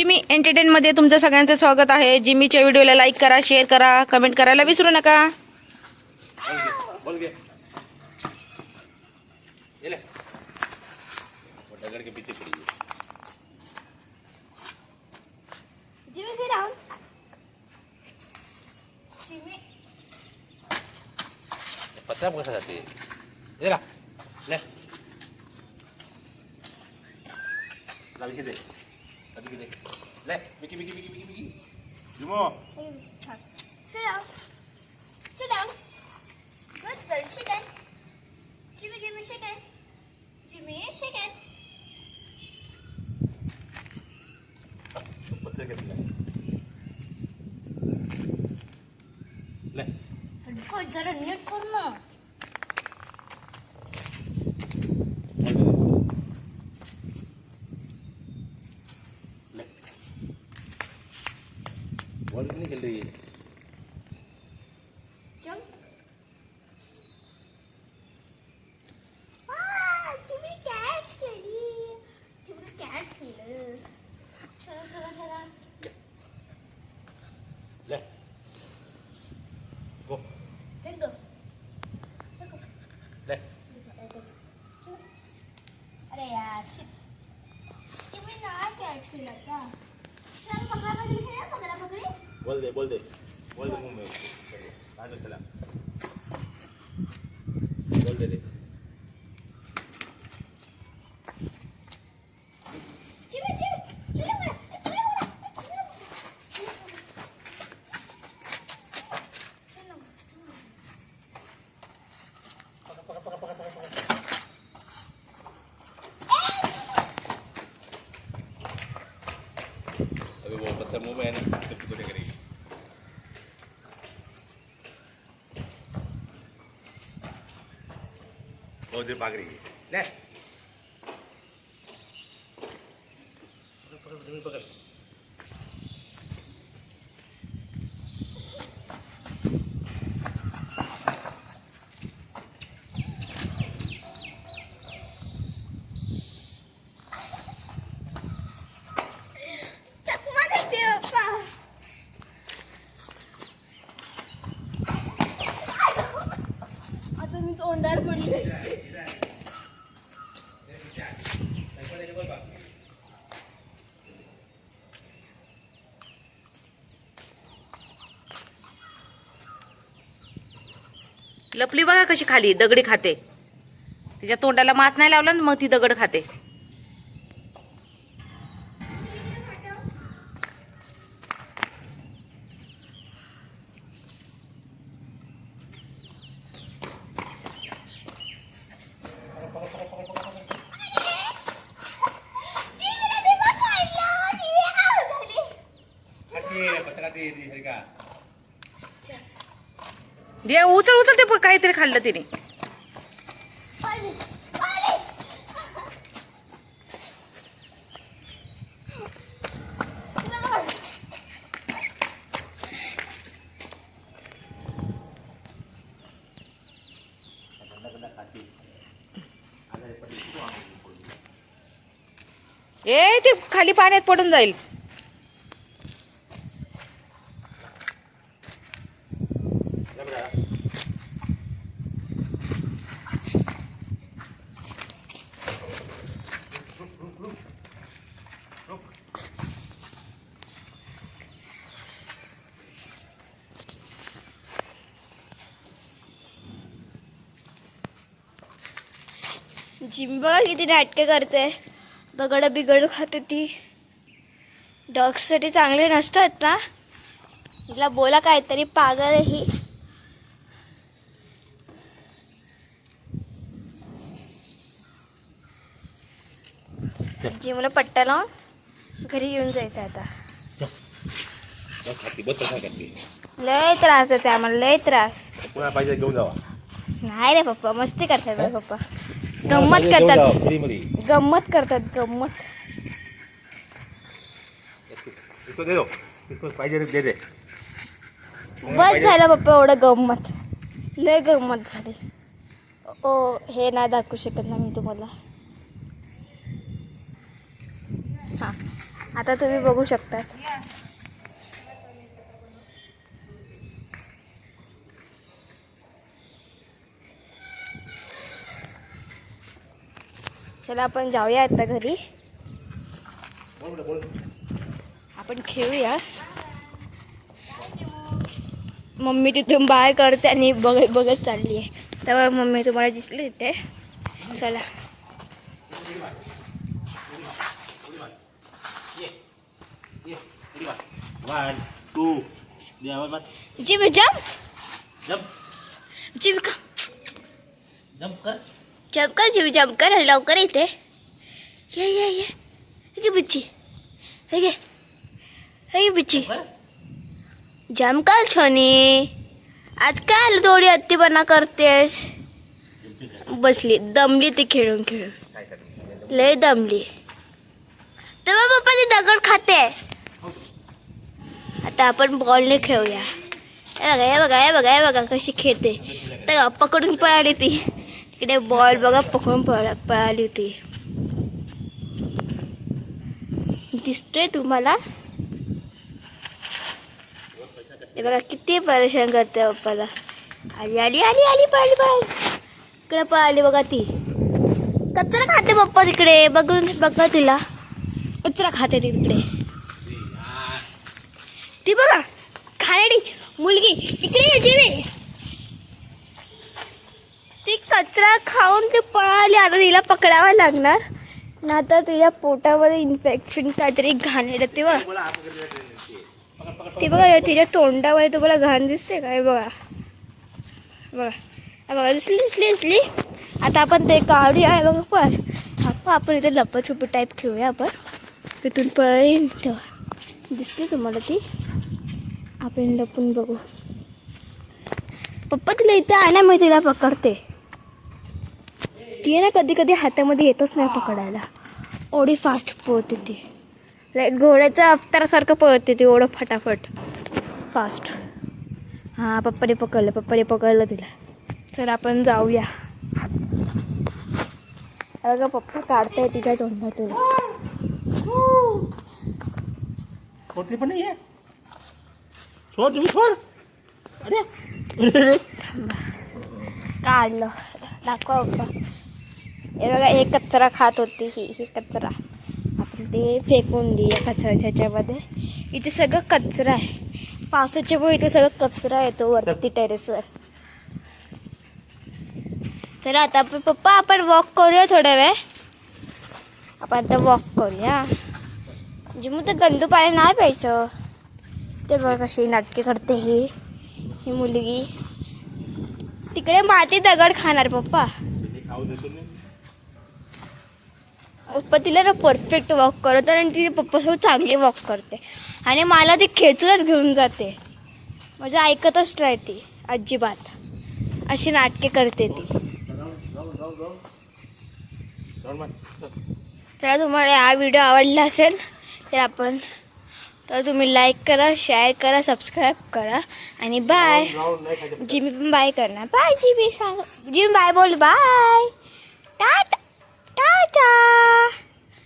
Jimmy एंटरटेनमध्ये तुमचं सगळ्यांचं स्वागत आहे. जिमीच्या व्हिडिओला लाईक करा शेअर करा कमेंट करायला विसरू नका. है कैसा जाती है ये ला ले ला बिकी दे ला बिकी दे ले बिकी बिकी बिकी बिकी बिकी जुमो Hey, Sit down. Sit down. Good girl. Shake hand. Jimmy, give me shake hand. Jimmy, shake hand. पत्थर के ले ले Good, जरा नीट कर ना Jump. Ah, Jimmy catch केली. Jimmy catch केलं. चला, चला, चला. ले गो Let go. Let go. ले अरे यार shit. तुम्ही नाही कॅच केला का चल पकडा पकडी खेळ पकडा पकडी बोल दे बोल दे बोल दे मुंह में आगे चला बोल दे रे चिवे चिवे चिवे मला चिवे मला अभी वो पत्थर मुंह में है ना लपली बघा कशी खाली दगडी खाते. तिच्या तोंडाला मास नाही लावला ना मग ती दगड खाते मी पकडलं चिवी आउट झाली खाती है पत्थर खाती है दे उचल उचल ते काहीतरी खाल्लं तिने. ए ते खाली पाण्यात पडून जाईल. जिम बघा किती नाटकं करते. दगड बिगड खाते ती. डॉग्ससाठी चांगले नसतात ना? हिला बोला काहीतरी पागल ही. जिमला पट्टा लावून घरी येऊन जायचं आता. लय त्रास आहे आम्हाला लय त्रास. पाहिजे घेऊन जावा. नाही रे पप्पा मस्ती करतात पप्पा. गंमत करतात. गंमत करतात गंमत. इसको दे दो. इसको पाहिजे दे दे. बस झालं पप्पा एवढं गंमत. लय गंमत झाली. ओ हे नाही दाखवू शकत ना मी तुम्हाला. हां आता तुम्ही बघू शकता चला आपण जाऊया आता घरी. आपण खेळूया. मम्मी तिथून बाय करते आणि बघत बघत चालली आहे. तेव्हा मम्मी तुम्हाला दिसली तिथे चला. वन टू जम जम्प जिम का जम्प कर जम कर जिम जम कर लवकर येते ये ये। ये हे बिच्ची हे हे बिच्ची जम कर? छोनी। आज काय थोडी अत्तीपणा करतेस बसली दमली ती खेळून कर लय दमली। तेव्हा पप्पा ती दगड खाते आता आपण बॉलने खेळूया हे बघा हे बघा हे बघा हे बघा कशी खेळते तर पकडून पळाली ती। इकडे बॉल बघा पकडून पळा पळाली होती. दिसतोय तुम्हाला? हे बघा किती परेशान करते पप्पाला. आली आली आली आली पळाली पळाली. इकडे पळाली बघा ती. कचरा खाते पप्पा तिकडे. बघून बघा तिला. कचरा खाते ती तिकडे. ती बघा खाण्याडी मुलगी. इकडे यायची मी कचरा खाऊन ती पळाली. आता तिला पकडावं लागणार. ना तर तिच्या पोटामध्ये इन्फेक्शन काहीतरी येतात ते बघा. ते बघा तिच्या तोंडामध्ये तुम्हाला घाण दिसते काय बघा. बघा. बघा दिसली दिसली दिसली. आता आपण ते काढूया हे बघा पण थांबा आपण इथे लपछुपी टाईप खेळूया आपण. तिथून पळेन तेव्हा. दिसली तुम्हाला ती? आपण लपून बघू. पप्पा तिला इथे आणा मी तिला पकडते. ती आहे ना कधी कधी हातामध्ये येतच नाही पकडायला. एवढी फास्ट पळते ती. लाईक घोड्याच्या अवतारासारखं पळते ती एवढं फटाफट. फास्ट हां पप्पाने पकडलं पप्पाने पकडलं तिला. चल आपण जाऊया. बघा पप्पा काढताय तिच्या तोंडातून. छोड़ती पण नाही आहे छोड़ तुम्ही छोड़ अरे अरे, अरे. काढलं. दाखवा पप्पा. हे बघा हे कचरा खात होती ही ही कचरा. आपण ते फेकून देऊया कचऱ्याच्या ह्याच्यामध्ये इथे सगळं कचरा आहे. पावसाच्या मुळे इथे सगळं कचरा येतो वरती टेरेसवर. चला आता आपण पप्पा आपण वॉक करूया थोड्या वेळ. आपण आता वॉक करूया. म्हणजे मग तर गंदू पाणी नाही प्यायचं. ते बघ कशी नाटके करते ही ही मुलगी. तिकडे माती दगड खाणार पप्पा. खाऊ देतो पप्पा तिला ना परफेक्ट वॉक करत आणि ती पप्पासोबत चांगली वॉक करते. आणि मला ती खेचूनच घेऊन जाते. म्हणजे ऐकतच नाही ती अजिबात. अशी नाटके करते ती. चला तुम्हाला हा व्हिडिओ आवडला असेल तर आपण तर तुम्ही लाईक करा शेअर करा सबस्क्राईब करा. आणि बाय जिमी पण बाय करणार. Bye Jimmy. सांग जिमी बाय बोल. बाय टाटा टाटा